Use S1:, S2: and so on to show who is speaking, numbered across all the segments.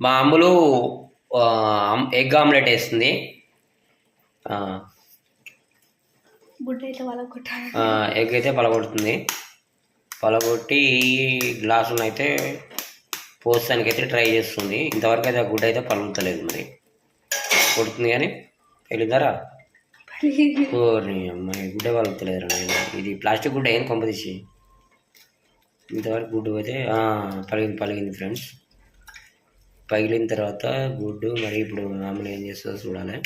S1: మా అమ్ములు ఆ, egg omelette వేస్తుంది. ఎగ్ అయితే పలగొడుతుంది. పలగొట్టి గ్లాసును అయితే పోస్తానికి అయితే ట్రై చేస్తుంది. ఇంతవరకు అయితే ఆ గుడ్డ అయితే పలుకుతలేదు మరి. కొడుతుంది కానీ వెళ్ళిందారా అమ్మాయి గుడ్డ పలుకుతలేదు రా ఇది ప్లాస్టిక్ గుడ్డ ఏం కొంపదీసి ఇంతవరకు గుడ్డు అయితే పలిగింది పలిగింది ఫ్రెండ్స్. పగిలిన తర్వాత గుడ్డు మరి ఇప్పుడు మామూలు ఏం చేస్తుందో చూడాలి.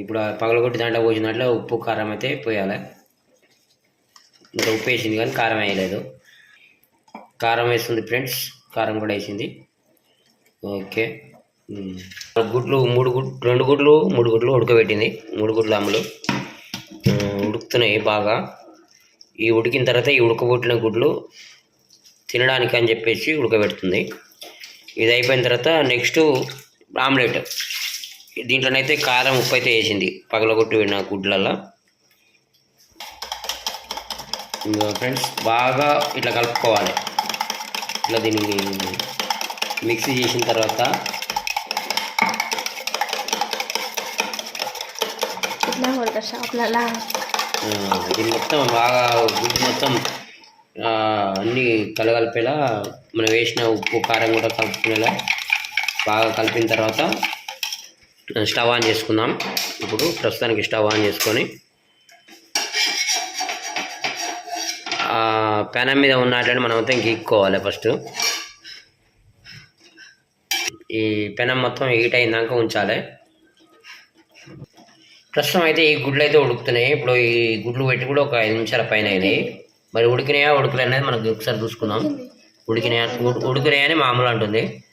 S1: ఇప్పుడు ఆ పగలగొట్టి దాంట్లో పోసిన దాంట్లో ఉప్పు కారం అయితే పోయాలి. ఇంకా ఉప్పు వేసింది కానీ కారం వేయలేదు. కారం వేస్తుంది ఫ్రెండ్స్ కారం కూడా వేసింది. ఓకే. గుడ్లు మూడు గుడ్లు రెండు గుడ్లు మూడు గుడ్లు ఉడకబెట్టింది. మూడు గుడ్లు అమ్ములు. ఉడుకుతున్నాయి బాగా. ఈ ఉడికిన తర్వాత ఈ ఉడకబొట్టిన గుడ్లు తినడానికి అని చెప్పేసి ఉడకబెడుతుంది. ఇది అయిపోయిన తర్వాత నెక్స్ట్ ఆమ్లెట్. దీంట్లోనైతే కారం ఉప్పు అయితే వేసింది. పగలగొట్టి విన్న గుడ్లల్లో. ఫ్రెండ్స్ బాగా ఇట్లా కలుపుకోవాలి. ఇట్లా దీన్ని మిక్సీ చేసిన తర్వాత దీన్ని మొత్తం బాగా గుడ్డు మొత్తం అన్నీ కలగలిపేలా మనం వేసిన ఉప్పు కారం కూడా కలుపుకునేలా బాగా కలిపిన తర్వాత స్టవ్ ఆన్ చేసుకుందాం. ఇప్పుడు ప్రస్తుతానికి స్టవ్ ఆన్ చేసుకొని పెనం మీద ఉన్నట్లయితే మనం మొత్తం గీక్కోవాలి ఫస్ట్. ఈ పెనం మొత్తం హీట్ అయినాక ఉంచాలి. ప్రస్తుతం అయితే ఈ గుడ్లు అయితే ఉడుకుతున్నాయి. ఇప్పుడు ఈ గుడ్లు పెట్టి కూడా ఒక ఐదు నిమిషాల పైన అయినాయి. మరి ఉడికినాయా ఉడకలే అనేది మనకి ఒకసారి చూసుకుందాం. ఉడికినాయా ఉడు- ఉడికినాయని మామూలు అంటుంది.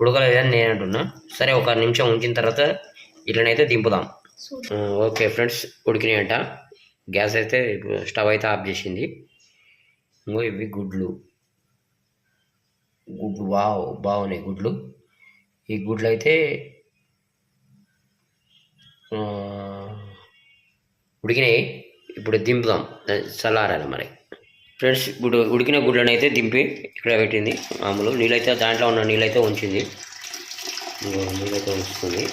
S1: ఉడకలేదని నేను అంటున్నా. సరే ఒక నిమిషం ఉంచిన తర్వాత ఇట్లనైతే దింపుదాం. ఓకే ఫ్రెండ్స్ ఉడికినాయంట. గ్యాస్ అయితే స్టవ్ అయితే ఆఫ్ చేసింది. ఇంకో ఇవి గుడ్లు. గుడ్లు వావ్ బాగున్నాయి గుడ్లు. ఈ గుడ్లు అయితే ఉడికినాయి. ఇప్పుడు దింపుదాం. చల్లారాలి మరి. ఫ్రెండ్స్ ఇప్పుడు ఉడికిన గుడ్లను అయితే దింపి ఇక్కడ పెట్టింది మామూలు. నీళ్ళైతే దాంట్లో ఉన్న నీళ్ళైతే ఉంచింది. నీళ్ళైతే ఉంచుతుంది.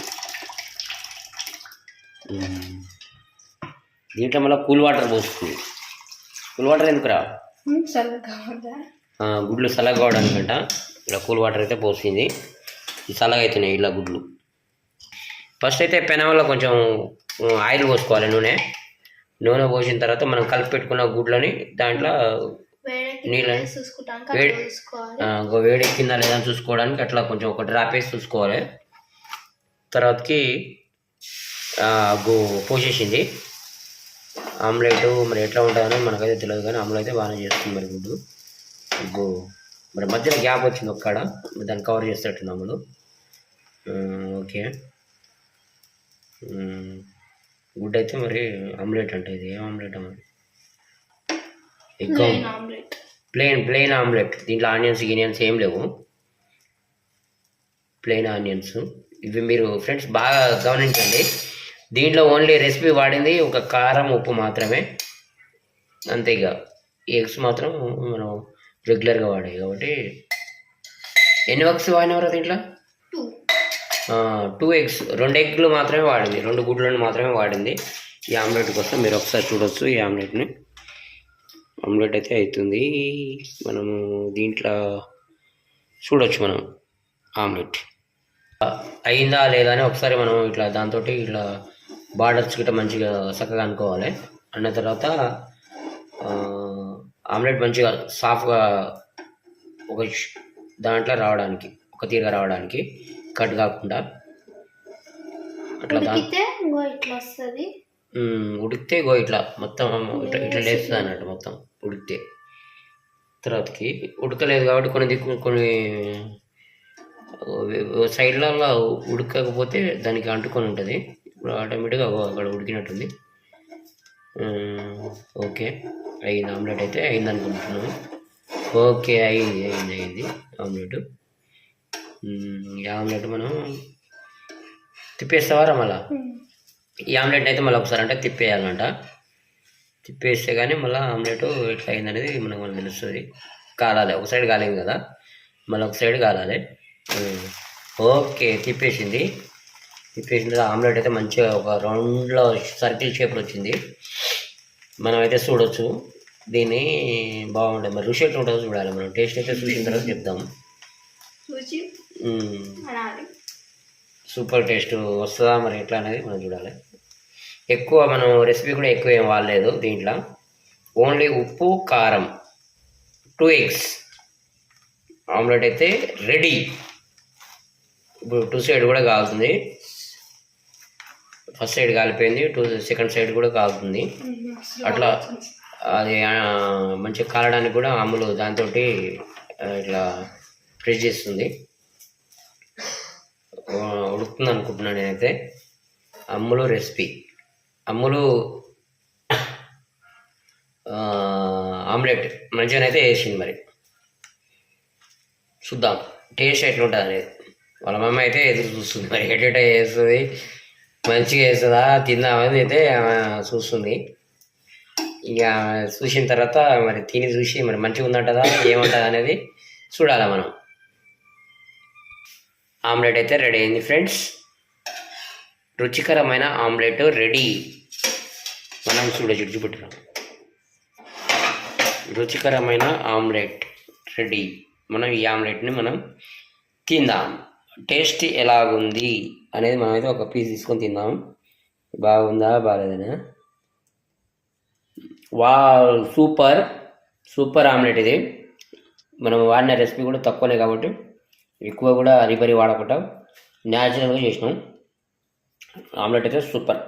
S1: దీంట్లో మళ్ళీ కూల్ వాటర్ పోస్తుంది కూల్ వాటర్ ఎందుకురా? గుడ్లు చల్లగా కావడానికంట. ఇలా కూల్ వాటర్ అయితే పోసింది. చల్లగా అవుతున్నాయి ఇలా గుడ్లు. ఫస్ట్ అయితే పెనంలో కొంచెం ఆయిల్ పోసుకోవాలి నూనె. నూనె పోసిన తర్వాత మనం కలిపి పెట్టుకున్న గుడ్లని దాంట్లో నీళ్ళని
S2: చూసుకుంటాం
S1: వేడి
S2: చూసుకోవాలి.
S1: ఆ, ఇంకో వేడి ఎక్కిందా లేదా చూసుకోవడానికి అట్లా కొంచెం ఒక డ్రాప్ వేసి చూసుకోవాలి. తర్వాతకి గు పోసేసింది. ఆమ్లెట్ మరి ఎట్లా ఉంటుందని మనకైతే తెలియదు కానీ ఆమ్లెట్ అయితే బాగానే చేస్తుంది మరి గుడ్డు. గు మరి మధ్యలో గ్యాప్ వచ్చింది ఒక్కడ. దాన్ని కవర్ చేసేటట్టున్నాము ఓకే. గుడ్ అయితే మరి ఆమ్లెట్ అంటే ఇది. ఏం omelette
S2: plain omelette.
S1: Plain plain omelette. దీంట్లో ఆనియన్స్ గినియన్స్ ఏం లేవు. Plain onions. ఇవి మీరు ఫ్రెండ్స్ బాగా గమనించండి. దీంట్లో ఓన్లీ రెసిపీ వాడింది ఒక కారం ఉప్పు మాత్రమే. అంతే ఇక. ఎగ్స్ మాత్రం మనం రెగ్యులర్గా వాడాయి కాబట్టి. ఎన్ని వర్క్స్ వాడినవరా దీంట్లో?
S2: టూ
S1: ఎగ్స్ రెండు ఎగ్లు మాత్రమే వాడింది. రెండు గుడ్లను మాత్రమే వాడింది. ఈ ఆమ్లెట్ కోసం మీరు ఒకసారి చూడొచ్చు ఈ ఆమ్లెట్ని ఆమ్లెట్ అయితే అవుతుంది మనము దీంట్లో చూడొచ్చు మనం ఆమ్లెట్ అయిందా లేదా అని ఒకసారి మనం ఇట్లా దాంతో ఇట్లా బార్డర్స్ గిట్ట మంచిగా చక్కగా అనుకోవాలి. అన్న తర్వాత ఆమ్లెట్ మంచిగా సాఫ్గా ఒక దాంట్లో రావడానికి ఒక తీరుగా రావడానికి కట్ కాకుండా అట్లా
S2: ఉడికితే
S1: గో ఇట్లా మొత్తం ఇట్లా ఇట్లా లేస్తుంది అన్నట్టు మొత్తం ఉడికితే. తర్వాతకి ఉడకలేదు కాబట్టి కొన్ని దిక్కు కొన్ని సైడ్లలో ఉడకకపోతే దానికి అంటుకొని ఉంటుంది. ఇప్పుడు ఆటోమేటిక్గా అక్కడ ఉడికినట్టుంది. ఓకే. అయింది ఆమ్లెట్ అయితే అయింది అనుకుంటున్నాను ఓకే అయింది అయింది అయింది. ఆమ్లెట్. ఈ ఆమ్లెట్ మనం తిప్పేస్తావారా మళ్ళా? ఈ ఆమ్లెట్ అయితే మళ్ళీ ఒకసారి అంటే తిప్పేయాలంట. తిప్పేస్తే కానీ మళ్ళీ ఆమ్లెట్ ఎట్లా అయిందనేది మనకు మనకు తెలుస్తుంది. కాలాలి ఒక సైడ్ కాలేదు కదా? మళ్ళీ ఒక సైడ్ కాలాలి. ఓకే తిప్పేసింది. తిప్పేసింది ఆమ్లెట్ అయితే మంచిగా ఒక రౌండ్లో సర్కిల్ షేప్లో వచ్చింది. మనం అయితే చూడొచ్చు. దీన్ని బాగుంటుంది మరి రుచి ఎట్లా ఉంటుందో చూడాలి మనం. టేస్ట్ అయితే చూసిన తర్వాత చెప్తాము
S2: అనాలి
S1: సూపర్ టేస్ట్ వస్తుందా మరి ఎట్లా అనేది మనం చూడాలి. ఎక్కువ మనం రెసిపీ కూడా ఎక్కువ ఏం వాడలేదు దీంట్లో. ఓన్లీ ఉప్పు కారం టూ ఎగ్స్. ఆమ్లెట్ అయితే రెడీ. ఇప్పుడు టూ సైడ్ కూడా కాలుతుంది. ఫస్ట్ సైడ్ కాలిపోయింది టూ సెకండ్ సైడ్ కూడా కాలుతుంది. అట్లా అది మంచిగా కాలడానికి కూడా అమ్ములు దాంతో ఇట్లా చేస్తుంది. ఆ, ఉడుకుతుంది అనుకుంటున్నాను నేనైతే. అమ్ములు రెసిపీ. అమ్ములు ఆమ్లెట్. మంచిగానైతే వేసింది మరి. చూద్దాం. టేస్ట్ ఎట్లుంటుంది అనేది. వాళ్ళ మమ్మ అయితే ఎదురు చూస్తుంది మరి. ఎట్ట వేస్తుంది మంచిగా వేస్తుందా తిందామని అయితే చూస్తుంది. ఇక చూసిన తర్వాత మరి తిని చూసి మరి మంచిగా ఉందంటదా? ఏముంటుంది అనేది చూడాలి మనం. ఆమ్లెట్ అయితే రెడీ అయింది ఫ్రెండ్స్. రుచికరమైన ఆమ్లెట్ రెడీ. మనం చూడ చూపెట్టున్నాం రుచికరమైన ఆమ్లెట్ రెడీ. మనం ఈ ఆమ్లెట్ని మనం తిందాం. టేస్ట్ ఎలాగుంది అనేది మనమైతే ఒక పీస్ తీసుకొని తిందాం. బాగుందా బాగాలేదనా వా సూపర్. సూపర్ ఆమ్లెట్ ఇది. మనం వాడిన రెసిపీ కూడా తక్కువనే కాబట్టి ఎక్కువ కూడా అరిబరి వాడకుండా న్యాచురల్గా చేసినాం. ఆమ్లెట్ అయితే సూపర్.